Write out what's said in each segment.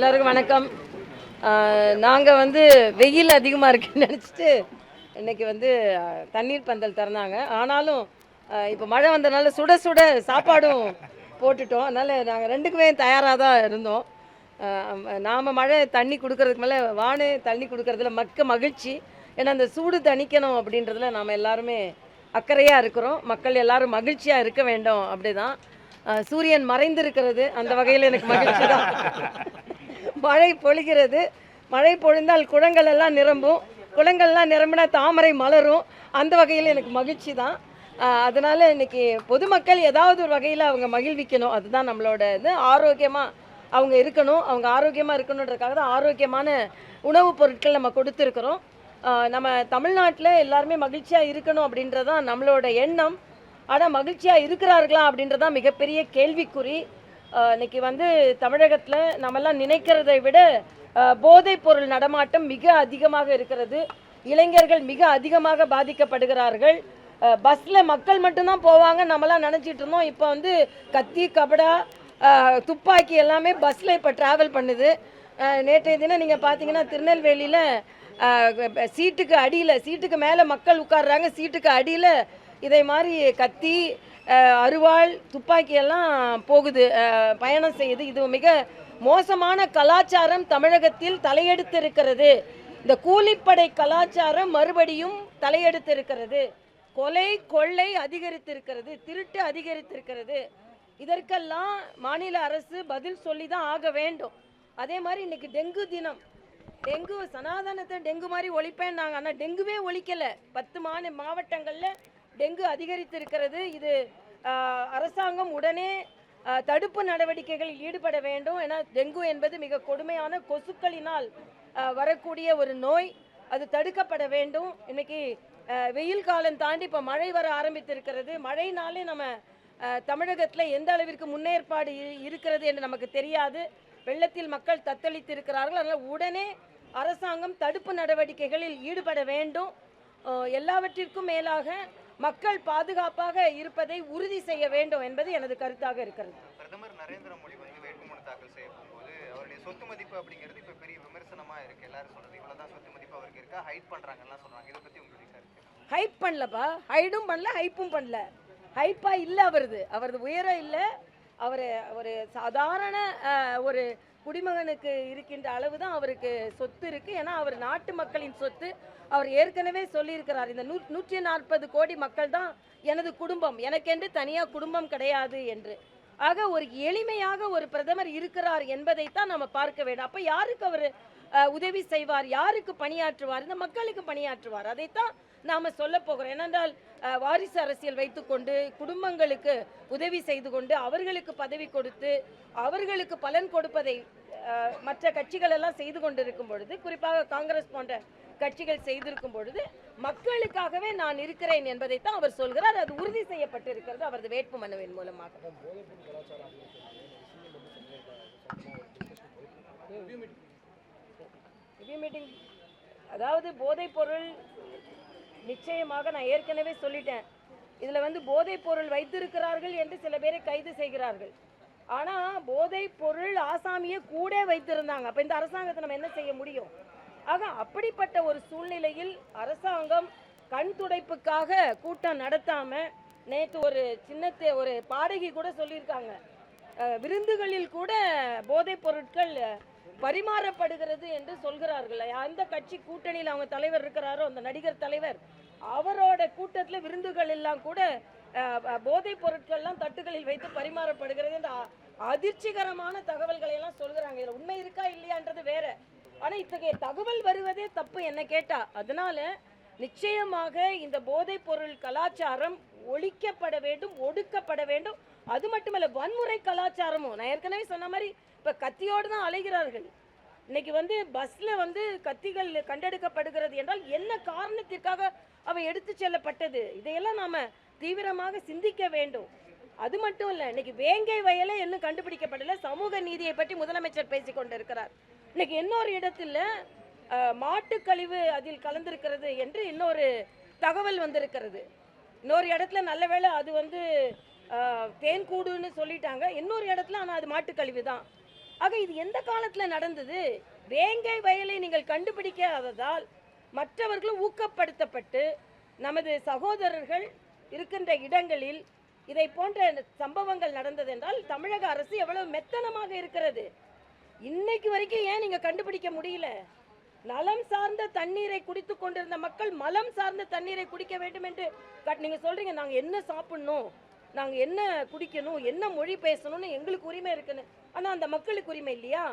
எல்லாருக்கும் வணக்கம். நாங்கள் வந்து வெயில் அதிகமாக இருக்குன்னு நினச்சிட்டு இன்றைக்கி வந்து தண்ணீர் பந்தல் திறந்தாங்க. ஆனாலும் இப்போ மழை வந்தனால சுட சுட சாப்பாடும் போட்டுட்டோம். அதனால் நாங்கள் ரெண்டுக்குமே தயாராக தான் இருந்தோம். நாம் மழை தண்ணி கொடுக்கறதுக்கு மேலே வானு தண்ணி கொடுக்கறதுல மக்க மகிழ்ச்சி. ஏன்னா அந்த சூடு தணிக்கணும் அப்படின்றதுல நாம் எல்லாருமே அக்கறையாக இருக்கிறோம். மக்கள் எல்லாரும் மகிழ்ச்சியாக இருக்க வேண்டும் அப்படிதான். தான் சூரியன் மறைந்திருக்கிறது. அந்த வகையில் எனக்கு மகிழ்ச்சி தான். மழை பொழிகிறது. மழை பொழிந்தால் குளங்கள் எல்லாம் நிரம்பும். குளங்கள்லாம் நிரம்பினா தாமரை மலரும். அந்த வகையில் எனக்கு மகிழ்ச்சி தான். அதனால் இன்றைக்கி இன்னைக்கு பொதுமக்கள் ஏதாவது ஒரு வகையில் அவங்க மகிழ்விக்கணும். அதுதான் நம்மளோட இது. ஆரோக்கியமாக அவங்க இருக்கணும். அவங்க ஆரோக்கியமாக இருக்கணுன்றதுக்காக தான் ஆரோக்கியமான உணவுப் பொருட்கள் நம்ம கொடுத்துருக்குறோம். நம்ம தமிழ்நாட்டில் எல்லாருமே மகிழ்ச்சியாக இருக்கணும் அப்படின்றதான் நம்மளோட எண்ணம். ஆனால் மகிழ்ச்சியாக இருக்கிறார்களா அப்படின்றதான் மிகப்பெரிய கேள்விக்குறி. இன்னைக்கு வந்து தமிழகத்தில் நம்மெல்லாம் நினைக்கிறதை விட ஆஹ் போதைப் பொருள் நடமாட்டம் மிக அதிகமாக இருக்கிறது. இளைஞர்கள் மிக அதிகமாக பாதிக்கப்படுகிறார்கள். பஸ்ஸில் மக்கள் மட்டும்தான் போவாங்க நம்மலாம் நினச்சிட்டு இருந்தோம். இப்போ வந்து கத்தி கபடா துப்பாக்கி எல்லாமே பஸ்ஸில் இப்போ ட்ராவல் பண்ணுது. நேற்றைய தினம் நீங்கள் பார்த்தீங்கன்னா திருநெல்வேலியில் சீட்டுக்கு அடியில் சீட்டுக்கு மேலே மக்கள் உட்கார்றாங்க. சீட்டுக்கு அடியில் இதை மாதிரி கத்தி அருவாள் துப்பாக்கியெல்லாம் போகுது. பயணம் செய்யுது இது மிக மோசமான கலாச்சாரம் தமிழகத்தில் தலையெடுத்திருக்கிறது. இந்த கூலிப்படை கலாச்சாரம் மறுபடியும் தலையெடுத்திருக்கிறது. கொலை கொள்ளை அதிகரித்திருக்கிறது. திருட்டு அதிகரித்திருக்கிறது. இதற்கெல்லாம் மாநில அரசு பதில் சொல்லி தான் ஆக வேண்டும். அதே மாதிரி இன்னைக்கு டெங்கு தினம். டெங்கு சனாதனத்தை டெங்கு மாதிரி ஒழிப்பேன்னாங்க. ஆனால் டெங்குவே ஒழிக்கலை. பத்து மாநில மாவட்டங்களில் டெங்கு அதிகரித்திருக்கிறது. இது அரசாங்கம் உடனே தடுப்பு நடவடிக்கைகளில் ஈடுபட வேண்டும். ஏன்னா டெங்கு என்பது மிக கொடுமையான கொசுக்களினால் வரக்கூடிய ஒரு நோய். அது தடுக்கப்பட வேண்டும். இன்னைக்கு வெயில் காலம் தாண்டி இப்போ மழை வர ஆரம்பித்திருக்கிறது. மழைனாலே நம்ம தமிழகத்தில் எந்த அளவிற்கு முன்னேற்பாடு இருக்கிறது என்று நமக்கு தெரியாது. வெள்ளத்தில் மக்கள் தத்தளித்திருக்கிறார்கள். அதனால் உடனே அரசாங்கம் தடுப்பு நடவடிக்கைகளில் ஈடுபட வேண்டும். எல்லாவற்றிற்கும் மேலாக மக்கள் பாதுகாப்பாக இருப்பதை உறுதி செய்ய வேண்டும் என்பது எனது கருத்தாக இருக்கிறது. பிரதமர் நரேந்திர மோடி வந்து வேட்புமனு தாக்கல் செய்ய போகும்போது அவருடைய சொத்து மதிப்பு அப்படிங்கிறது இப்ப பெரிய விமர்சனமா இருக்கு. எல்லாரும் சொல்றது இவ்வளவுதான் சொத்து மதிப்பு அவருக்கு இருக்கா? ஹைட் பண்றாங்கலாம் சொல்றாங்க. இதை பத்தி உங்களுடைய கருத்து ஹைப் பண்ணலப்பா. ஹைடும் பண்ணல ஹைப்பும் பண்ணல. ஹைப்பா இல்லை அவரது. அவரது உயரம் இல்லை. அவர் ஒரு சாதாரண ஒரு குடிமகனுக்கு இருக்கின்ற அளவு தான் அவருக்கு சொத்து இருக்கு. ஏன்னா அவர் நாட்டு மக்களின் சொத்து. அவர் ஏற்கனவே சொல்லியிருக்கிறார். இந்த நூ நூற்றி நாற்பது கோடி மக்கள் தான் எனது குடும்பம் எனக்கென்று தனியாக குடும்பம் கிடையாது என்று. ஆக ஒரு எளிமையாக ஒரு பிரதமர் இருக்கிறார் என்பதைத்தான் நம்ம பார்க்க வேண்டும். அப்போ யாருக்கு அவர் உதவி செய்வார்? யாருக்கு பணியாற்றுவார்? இந்த மக்களுக்கு பணியாற்றுவார். அதைத்தான் நாம சொல்ல போகிறோம். ஏனென்றால் அஹ், வாரிசு அரசியல் வைத்துக்கொண்டு குடும்பங்களுக்கு உதவி செய்து கொண்டு அவர்களுக்கு பதவி கொடுத்து அவர்களுக்கு பலன் கொடுப்பதை அஹ், மற்ற கட்சிகள் எல்லாம் செய்து கொண்டிருக்கும் பொழுது குறிப்பாக காங்கிரஸ் போன்ற கட்சிகள் செய்திருக்கும் பொழுது மக்களுக்காகவே நான் இருக்கிறேன் என்பதைத்தான் அவர் சொல்கிறார். அது உறுதி செய்யப்பட்டிருக்கிறது அவரது வேட்பு மனுவின் மூலமாக. அதாவது போதைப் பொருள் நிச்சயமாக நான் ஏற்கனவே சொல்லிட்டேன். இதில் வந்து போதைப் பொருள் வைத்திருக்கிறார்கள் என்று சில பேரை கைது செய்கிறார்கள். ஆனால் போதைப் பொருள் ஆசாமியை கூட வைத்திருந்தாங்க. அப்போ இந்த அரசாங்கத்தை நம்ம என்ன செய்ய முடியும்? ஆக அப்படிப்பட்ட ஒரு சூழ்நிலையில் அரசாங்கம் கண் துடைப்புக்காக கூட்டம் நடத்தாம நேற்று ஒரு சின்னத்தை ஒரு பாடகி கூட சொல்லியிருக்காங்க. விருந்துகளில் கூட போதைப் பொருட்கள் பரிமாறப்படுகிறது என்று சொல்கிறார்கள். அந்த கட்சி கூட்டணியில் அவங்க தலைவர் இருக்கிறாரோ அந்த நடிகர் தலைவர் அவரோட கூட்டத்தில் விருந்துகள் எல்லாம் கூட போதைப் பொருட்கள்லாம் தட்டுகளில் வைத்து பரிமாறப்படுகிறது. என்று அதிர்ச்சிகரமான தகவல்களை எல்லாம் சொல்கிறாங்க. இதில் உண்மை இருக்கா இல்லையான்றது வேற. ஆனால் இத்தகைய தகவல் வருவதே தப்பு என்ன கேட்டா. அதனால நிச்சயமாக இந்த போதைப் பொருள் கலாச்சாரம் ஒழிக்கப்பட வேண்டும் ஒடுக்கப்பட வேண்டும். அது மட்டுமல்ல வன்முறை கலாச்சாரமும். நான் ஏற்கனவே சொன்ன மாதிரி இப்போ கத்தியோடு தான் அலைகிறார்கள். இன்னைக்கு வந்து பஸ்ல வந்து கத்திகள் கண்டெடுக்கப்படுகிறது என்றால் என்ன காரணத்திற்காக அவை எடுத்து செல்லப்பட்டது? இதையெல்லாம் நாம தீவிரமாக சிந்திக்க வேண்டும். அது மட்டும் இல்ல இன்னைக்கு வேங்கை வயலே இன்னும் கண்டுபிடிக்கப்படல. சமூக நீதியை பற்றி முதலமைச்சர் பேசிக்கொண்டிருக்கிறார் இன்னைக்கு இன்னொரு இடத்துல மாட்டுக்கழிவு கழிவு அதில் கலந்திருக்கிறது என்று இன்னொரு தகவல் வந்திருக்கிறது. இன்னொரு இடத்துல நல்ல வேளை அது வந்து தேன் கூடுன்னு சொல்லிட்டாங்க. இன்னொரு இடத்துல ஆனால் அது மாட்டுக் கழிவு தான். ஆக இது எந்த காலத்தில் நடந்தது? வேங்கை வயலை நீங்கள் கண்டுபிடிக்காததால் மற்றவர்களும் ஊக்கப்படுத்தப்பட்டு நமது சகோதரர்கள் இருக்கின்ற இடங்களில் இதை போன்ற சம்பவங்கள் நடந்ததென்றால் தமிழக அரசு எவ்வளவு மெத்தனமாக இருக்கிறது? இன்னைக்கு வரைக்கும் ஏன் நீங்க கண்டுபிடிக்க முடியல? நலம் சார்ந்த தண்ணீரை குடித்து கொண்டிருந்த மக்கள் மலம் சார்ந்த தண்ணீரை குடிக்க வேண்டும் என்று நீங்கள் நீங்க சொல்றீங்க நாங்க என்ன சாப்பிடணும் நாங்க என்ன குடிக்கணும் என்ன மொழி பேசணும்னு எங்களுக்கு உரிமை இருக்குன்னு. ஆனா அந்த மக்களுக்கு உரிமை இல்லையா?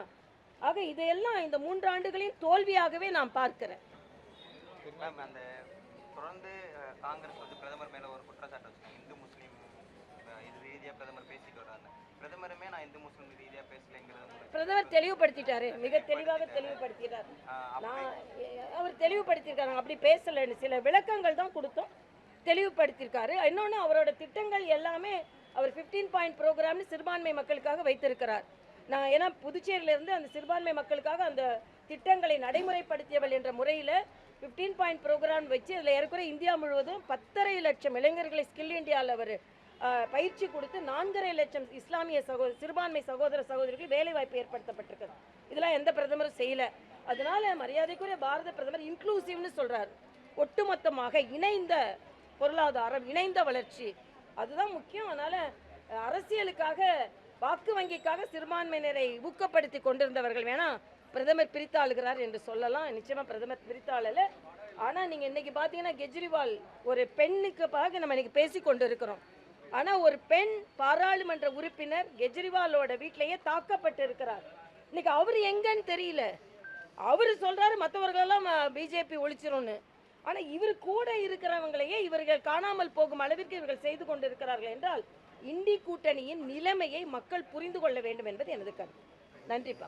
ஆக இதையெல்லாம் இந்த மூன்று ஆண்டுகளையும் தோல்வியாகவே நான் பார்க்கிறேன். மேம் அந்த தொடர்ந்து காங்கிரஸ் வந்து பிரதமர் மேல ஒரு குற்றச்சாட்டு வச்சுருக்காங்க இந்து முஸ்லீம் இது ரீதியா பிரதமர் பேசிட்டு வர்றாங்க. பிரதமர் தெளிவுபடுத்திட்டாரு. மிக தெளிவாக தெளிவுபடுத்திட்டார். நான் அவர் தெளிவுபடுத்தியிருக்காரு. அப்படி பேசலைன்னு சில விளக்கங்கள் தான் கொடுத்தோம். தெளிவுபடுத்தியிருக்காரு. இன்னொன்று அவரோட திட்டங்கள் எல்லாமே அவர் 15 பாயிண்ட் ப்ரோக்ராம்னு சிறுபான்மை மக்களுக்காக வைத்திருக்கிறார். நான் ஏன்னா புதுச்சேரியில இருந்து அந்த சிறுபான்மை மக்களுக்காக அந்த திட்டங்களை நடைமுறைப்படுத்தியவள் என்ற முறையில் 15 பாயிண்ட் ப்ரோக்ராம் வச்சு அதில் ஏறக்குறைய இந்தியா முழுவதும் பத்தரை லட்சம் இளைஞர்களை ஸ்கில் இந்தியாவில் அவர் பயிற்சி கொடுத்து நான்கரை லட்சம் இஸ்லாமிய சகோ சிறுபான்மை சகோதர சகோதரிகளுக்கு வேலைவாய்ப்பு ஏற்படுத்தப்பட்டிருக்குது இதெல்லாம் எந்த பிரதமரும் செய்யலை. அதனால மரியாதைக்குரிய பாரத பிரதமர் இன்க்ளூசிவ்னு சொல்கிறார் ஒட்டுமொத்தமாக இணைந்த பொருளாதாரம் இணைந்த வளர்ச்சி. அதுதான் முக்கியம். அதனால் அரசியலுக்காக வாக்கு வங்கிக்காக சிறுபான்மையினரை ஊக்கப்படுத்தி கொண்டிருந்தவர்கள் வேணா பிரதமர் பிரித்தாளுகிறார் என்று சொல்லலாம். நிச்சயமா பிரதமர் பிரித்தாளல. ஆனால் நீங்கள் இன்னைக்கு பார்த்தீங்கன்னா கெஜ்ரிவால் ஒரு பெண்ணுக்காக நம்ம இன்னைக்கு பேசி கொண்டு இருக்கிறோம் ஆனா ஒரு பெண் பாராளுமன்ற உறுப்பினர் கெஜ்ரிவாலோட வீட்டிலேயே தாக்கப்பட்டு இருக்கிறார் இன்னைக்கு அவர் எங்கன்னு தெரியல. அவர் சொல்றாரு மற்றவர்களெல்லாம் பிஜேபி ஒழிச்சிரும்னு. ஆனா இவர் கூட இருக்கிறவங்களையே இவர்கள் காணாமல் போகும் அளவிற்கு இவர்கள் செய்து கொண்டிருக்கிறார்கள் என்றால் இந்தி கூட்டணியின் நிலைமையை மக்கள் புரிந்து கொள்ள வேண்டும் என்பது எனது கருத்து. நன்றிப்பா.